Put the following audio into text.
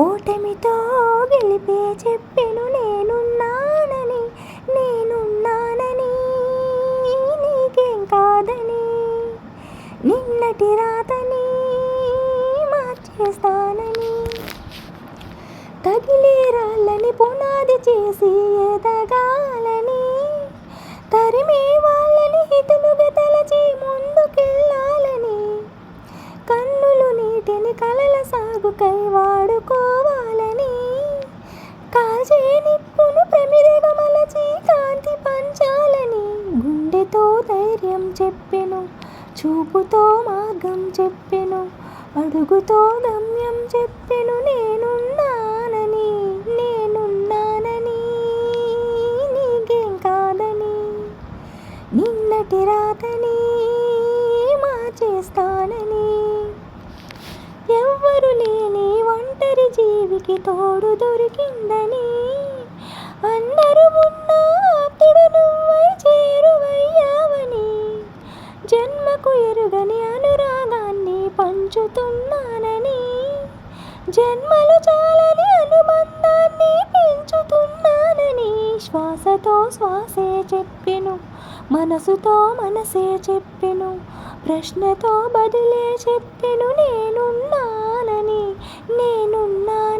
ఓటమితో గెలిపే చెప్పెను నేనున్నానని నేనున్నానని నీకేం కాదని నిన్నటి రాతని మార్చేస్తానని. తగిలే రాళ్ళని పునాది చేసి ఎదగాలని తరిమే సాగుకై వాడుకోవాలని? కాల్చే నిప్పును ప్రమిదగా మలచి కాంతి పంచాలని. గుండెతో ధైర్యం చెప్పెను చూపుతో మార్గం చెప్పెను అడుగుతో గమ్యం చెప్పెను నేనున్నానని నేనున్నానని. నీకేం కాదని? నిన్నటి రాతని జీవికి తోడు దొరికిందని అందరూ ఉన్న అతడు నువ్వై చేరువయ్యావని జన్మకు ఎరుగని అనురాగాన్ని పంచుతున్నానని జన్మలు చాలని అనుబంధాన్ని పెంచుతున్నానని శ్వాసతో శ్వాసే చెప్పెను మనసుతో మనసే చెప్పెను ప్రశ్నతో బదులే చెప్పెను నేనున్నానని నేనున్నాను.